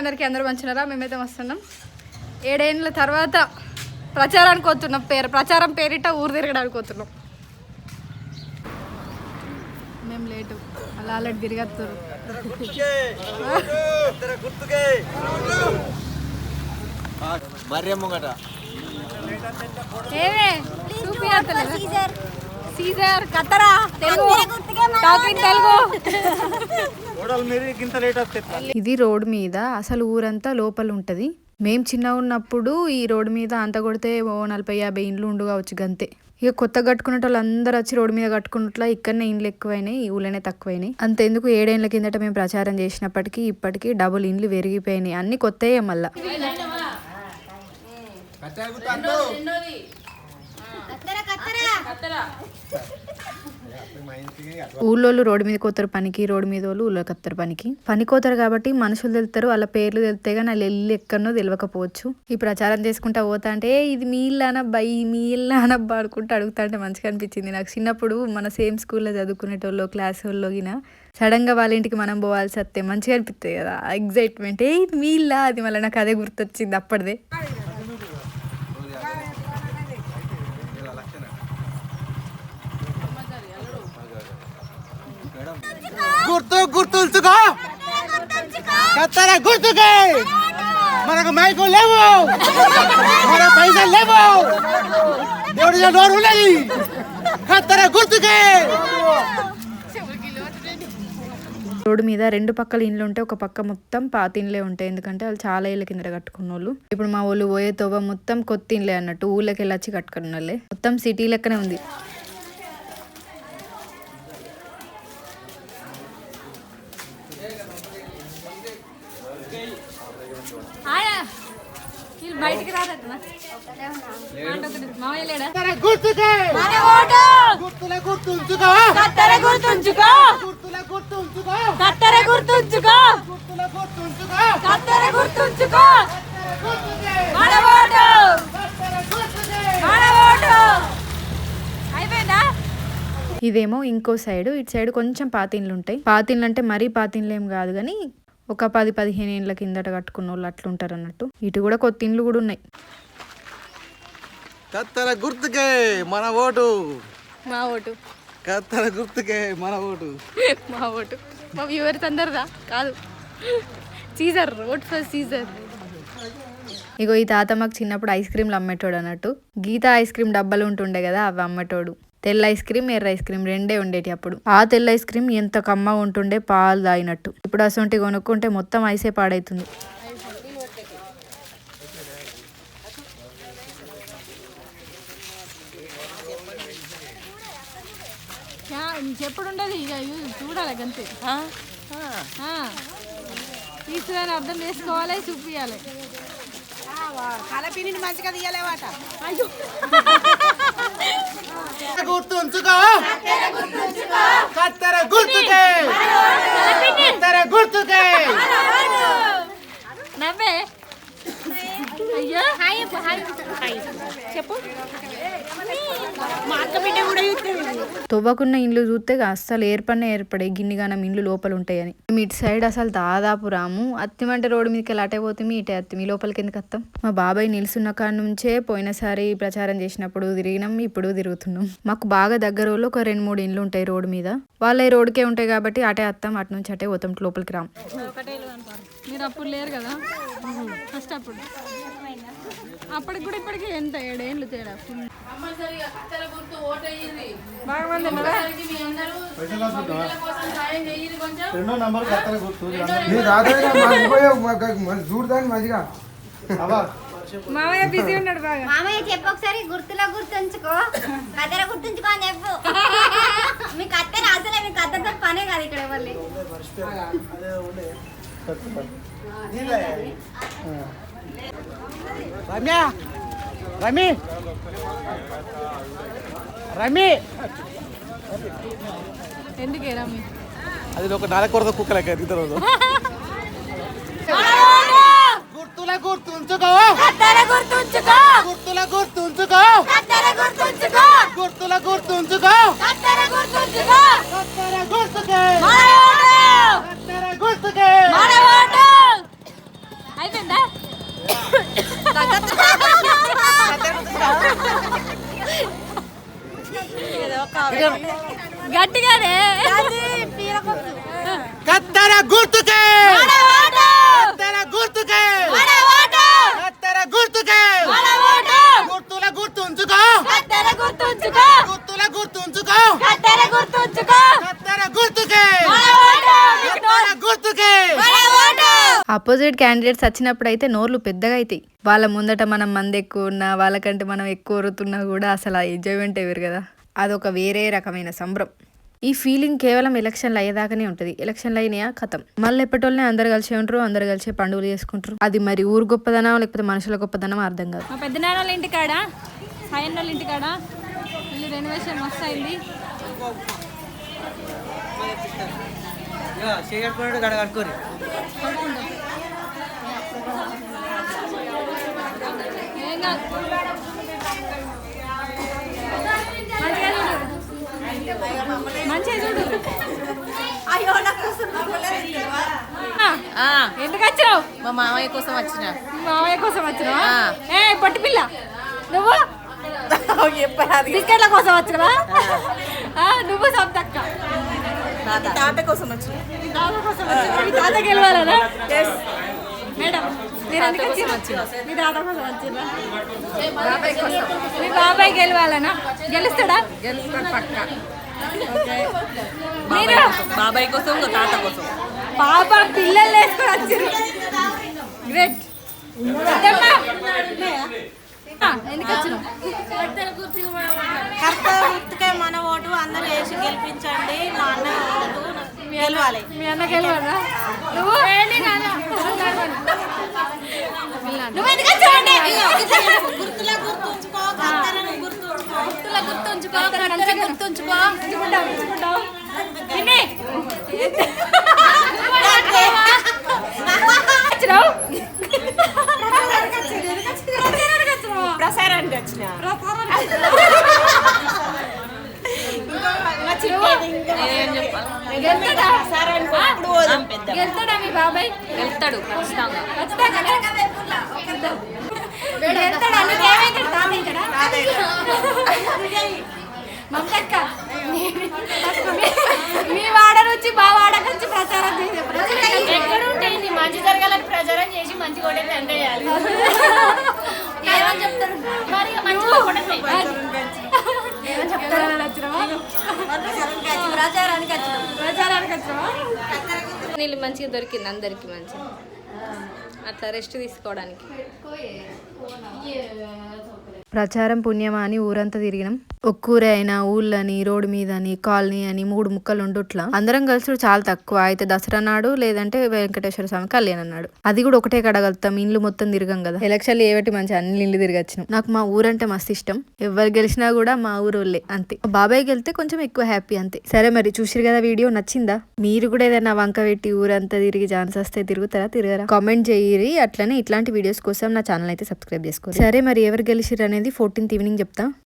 అందరికీ అందరూ మంచినారా? మేమైతే వస్తున్నాం ఏడేళ్ళ తర్వాత ప్రచారానికి వస్తున్నాం పేరు ప్రచారం పేరిట ఊరు తిరగడానికి వస్తున్నాం మేము లేటు. అలా అలా తిరిగత్తారు. సీజర్ కత్తరా? తెలుగు. టాకింగ్ తెలుగు. ఇది రోడ్ మీద అసలు ఊరంతా లోపల ఉంటది. మేం చిన్న ఉన్నప్పుడు ఈ రోడ్ మీద అంత కొడితే ఓ నలభై యాభై ఇండ్లు ఉండు కావచ్చు గంతే. ఇక కొత్త కట్టుకున్న వాళ్ళు అందరు వచ్చి రోడ్డు మీద కట్టుకున్నట్ల ఇక్కడనే ఇండ్లు ఎక్కువైనాయి ఈ ఊళ్ళనే తక్కువైనాయి. అంతెందుకు ఏడేళ్ళ కిందట మేము ప్రచారం చేసినప్పటికీ ఇప్పటికీ డబుల్ ఇండ్లు పెరిగిపోయినాయి అన్ని కొత్తయే మళ్ళా. ఊళ్ళోళ్ళు రోడ్డు మీద కోతారు పనికి రోడ్డు మీద వాళ్ళు ఊళ్ళో కత్తారు పనికి. పని కోతారు కాబట్టి మనుషులు తెలుస్తారు వాళ్ళ పేర్లు తెలితే కానీ వాళ్ళు వెళ్ళి ఎక్కడనో తెలియకపోవచ్చు ఈ ప్రచారం చేసుకుంటా పోతా అంటే "ఏ, ఇది మీ ఇల్లు అనబ్బా ఈ మీ ఇల్లు అనబ్బా అనుకుంటూ అడుగుతా అంటే మంచిగా అనిపించింది. నాకు చిన్నప్పుడు మన సేమ్ స్కూల్లో చదువుకునేటోళ్ళు క్లాస్ వాళ్ళు గిన సడన్గా వాళ్ళ ఇంటికి మనం పోవాల్సి వస్తే మంచిగా అనిపిస్తుంది కదా ఎగ్జైట్మెంట్ ఏ ఇది మీ ఇల్లా? అది మళ్ళీ నాకు అదే గుర్తొచ్చింది అప్పటిదే. గుర్తు కత్తెర గుర్తుకే. మనకు మైకు లేవు. మన పైసలు లేవు. దేవుడి నోరు ఉన్నది. కత్తెర గుర్తుకే. రోడ్డు మీద రెండు పక్కల ఇండ్లు ఉంటే ఒక పక్క మొత్తం పాత ఇండ్లే ఉంటాయి. ఎందుకంటే వాళ్ళు చాలా ఇళ్ళ కింద కట్టుకున్న వాళ్ళు ఇప్పుడు మా వాళ్ళు పోయే తోవ మొత్తం కొత్త ఇండ్లే అన్నట్టు ఊళ్ళకి వెళ్ళొచ్చి కట్టుకున్న వాళ్ళే మొత్తం సిటీ లెక్కనే ఉంది బయటికి రాదట్నా మామయ్య లేడా కత్తెర గుర్తుకే గుర్తుల గుర్తుంచుకో కత్తెర గుర్తుంచుకో గుర్తుల గుర్తుంచుకో కత్తెర గుర్తుంచుకో గుర్తుల గుర్తుంచుకో కత్తెర గుర్తుంచుకో గుర్తుకే మన ఓటు కత్తెర గుర్తుకే అయిపోయిందా? ఇదేమో ఇంకో సైడ్. ఇటు సైడ్ కొంచెం పాతిండ్లు ఉంటాయి. పాతిండ్లు అంటే మరీ పాతిండ్లు ఏం కాదు కానీ ఒక పది పదిహేను ఏళ్ళ కిందట కట్టుకున్న వాళ్ళు అట్లుంటారు అన్నట్టు. ఇటు కూడా కొత్త ఇండ్లు కూడా ఉన్నాయి. కత్తెర గుర్తుకే మన ఓటు. మా ఓటు. కత్తెర గుర్తుకే మన ఓటు. మా ఓటు. మా వ్యూవర్స్ అందరిదా? కాదు. Caesar vote for Caesar. ఇగో ఈ తాత మాకు చిన్నప్పుడు ఐస్ క్రీమ్లు అమ్మేటోడు అన్నట్టు. గీత ఐస్ క్రీమ్ డబ్బాలు ఉంటుండే కదా అవి అమ్మేటోడు. తెల్ల ఐస్ క్రీమ్ ఎర్ర ఐస్ క్రీమ్ రెండే ఉండేటి అప్పుడు. ఆ తెల్ల ఐస్ క్రీమ్ ఎంత కమ్మ ఉంటుండే పాలు తాగినట్టు. ఇప్పుడు అసొంటి కొనుక్కుంటే మొత్తం ఐసే పాడైతుంది. చెప్పుడు ఉండదు ఇక చూడాలి అంతే తీసుకుని అర్థం చేసుకోవాలి చూపించాలి కలపిని మంచిగా తీయలేవాట. గుర్తుంచుకో. కత్తెర గుర్తుకే. కత్తెర గుర్తుకే. నవ్వే. అయ్యో. చెప్పు. తవ్వకున్న ఇండ్లు చూస్తే అస్సలు ఏర్పడిన ఏర్పడే గిన్నిగానం ఇండ్లు లోపల ఉంటాయని. మీ ఇటు సైడ్ అసలు దాదాపు రాము. అత్తిమంటే రోడ్డు మీదకి వెళ్ళి అటే పోతే మీ ఇటే అత్తి మీ లోపలికి ఎందుకు వస్తాం మా బాబాయ్ నిలుసున్న కాడ నుంచే పోయినసారి ప్రచారం చేసినప్పుడు తిరిగినాం ఇప్పుడు తిరుగుతున్నాం. మాకు బాగా దగ్గర వాళ్ళు ఒక రెండు మూడు ఇండ్లు ఉంటాయి రోడ్డు మీద. వాళ్ళ రోడ్డుకే ఉంటాయి కాబట్టి అటే వస్తాం అటు నుంచి అటే పోతాం లోపలికి రాం. మీరు అప్పుడు లేరు కదా? ఫస్ట్ అప్పుడు. అప్పటికి కూడా ఇప్పటికి ఎంత? ఏడేళ్ళు తేడా? మాకు చూడదాన్ని మంచిగా. మామయ్య బిజీ ఉన్నాడు బాగా. మామయ్య చెప్పు ఒకసారి గుర్తులో గుర్తుంచుకో. కత్తెర గుర్తుంచుకో అని చెప్పు. మీ కత్తెర అసలే మీ కత్తెరతో పనే కాదు ఇక్కడ ఎవరి రమ్య. రమి. రమి. ఎందుకే రమ్మి అది ఒక నాలుగు కొరత కుక్క లెక్క ఇద్దరు. గుర్తుల గుర్తుంచుకో. కత్తెర గుర్తుంచుకో. గుర్తుల గుర్తుంచుకో. గుర్తుల గుర్తుంచుకో గట్టిగానే కత్తెర గుర్తుకే. కత్తెర గుర్తుకే. కత్తెర గుర్తుకే. గుర్తుల గుర్తుంచుకో గుర్తుంచుకో గుర్తుల గుర్తుంచుకో కత్తెర గుర్తుంచుకో కత్తెర గుర్తుకే. ఓటు! కత్తెర గుర్తుకే. అపోజిట్ క్యాండిడేట్స్ వచ్చినప్పుడు అయితే నోర్లు పెద్దగా అవుతాయి వాళ్ళ ముందట మనం మంది ఎక్కువ ఉన్నా వాళ్ళకంటే మనం ఎక్కువ వరుతున్నా కూడా అసలు ఆ ఎంజాయ్మెంట్ వేరు కదా. అదొక వేరే రకమైన సంబరం ఈ ఫీలింగ్ కేవలం ఎలక్షన్లు అయ్యేదాకానే ఉంటుంది. ఎలక్షన్లు అయినాయా? కథం. మళ్ళీ ఎప్పటివల్లనే అందరు కలిసి ఉంటారు అందరు కలిసి పండుగలు చేసుకుంటారు. అది మరి ఊరు గొప్పదనం లేకపోతే మనుషుల గొప్పదనం అర్థం కాదు. మా పెద్ద వాళ్ళ ఇంటి కాడ సాయన్న వాళ్ళ ఇంటి కాడ ఇల్లు రెనోవేషన్ మస్తు అయింది. ఏం కాదు. మంచిగా చూడు. మంచిగా చూడు. ఆ, ఎందుకు వచ్చినావు? మా మామయ్య కోసం వచ్చిన. మామయ్య కోసం వచ్చినావా? ఏ పొట్టి పిల్ల. నువ్వు? బిస్కెట్ల కోసం వచ్చినవా? ఆ, నువ్వు సబ్దక్క తాత కోసం వచ్చిన. మీ తాత కోసం వచ్చినవా? మీ తాత గెలవాలనా? మేడం? మీ తాత కోసం వచ్చిర్రా మీ బాబాయ్ గెలవాలనా? గెలుస్తాడా? గెలుస్తాడు పక్క. బాబాయ్ కోసం ఇంకో తాత కోసం. పాప పిల్లలు వేసుకొని వచ్చిర్రు. గ్రేట్ ఎందుకు వచ్చినావు? కర్త గుర్తుకే మన ఓటు అందరూ వేసి గెలిపించండి మా అన్న ఓటు గెలవాలి. మీ అన్న గెలవాలా? నువ్వు? గుర్తులా గుర్తుంచుకో కర్తలను గుర్తుంచుకో గుర్తులా గుర్తుంచుకో ప్రసారానికి వచ్చిన? గెలుతాడా గెలుతాడా మీ బాబాయ్? వెళ్తాడు ఖచ్చితంగా. ఖచ్చితంగా గెలుతాడా తాతయ్యడా మమతక్క మీ వాడ నుంచి మా వాడ నుంచి ప్రచారం చేసే ఎక్కడ ఉంటాయి? మంచి జరగాలని ప్రచారం చేసి మంచి కూడా తండ్రి చేయాలి ఏమని చెప్తారు? మరి మంచి ఏమని చెప్తారని వచ్చినావా ప్రచారానికి వచ్చినాం. ప్రచారానికి వచ్చినావా? నీళ్ళు మంచిగా దొరికింది అందరికి మంచిగా. అట్లా రెస్ట్ తీసుకోవడానికి. ప్రచారం పుణ్యమా అని ఊరంతా తిరిగినాం. ఒక్కూరే అయినా ఊళ్ళని రోడ్డు మీద అని కాలనీ అని మూడు ముక్కలు ఉండుట్లా అందరం కలిసి చాలా తక్కువ. అయితే దసరా నాడు లేదంటే వెంకటేశ్వర స్వామి కళ్యాణ్ అన్నాడు అది కూడా ఒకటే కడగలుగుతాం ఇండ్లు మొత్తం తిరగం కదా. ఎలక్షన్లు ఏవటి మంచి అన్ని ఇల్లు తిరగచ్చినాం నాకు మా ఊరంటే మస్తు ఇష్టం. ఎవరు గెలిచినా కూడా మా ఊరు వాళ్ళే అంతే బాబాయ్ గెలితే కొంచెం ఎక్కువ హ్యాపీ అంతే. సరే మరి చూసిరు కదా వీడియో నచ్చిందా? మీరు కూడా ఏదైనా వంక పెట్టి ఊరంతా తిరిగి ఛాన్స్ వస్తే తిరుగుతారా తిరగరా? కామెంట్ చేయరి. అట్లనే ఇట్లాంటి వీడియోస్ కోసం నా ఛానల్ అయితే సబ్స్క్రైబ్ చేసుకోండి. సరే మరి ఎవరు గెలిచిరు అనేది ఫోర్టీన్త్ ఈవినింగ్ చెప్తా.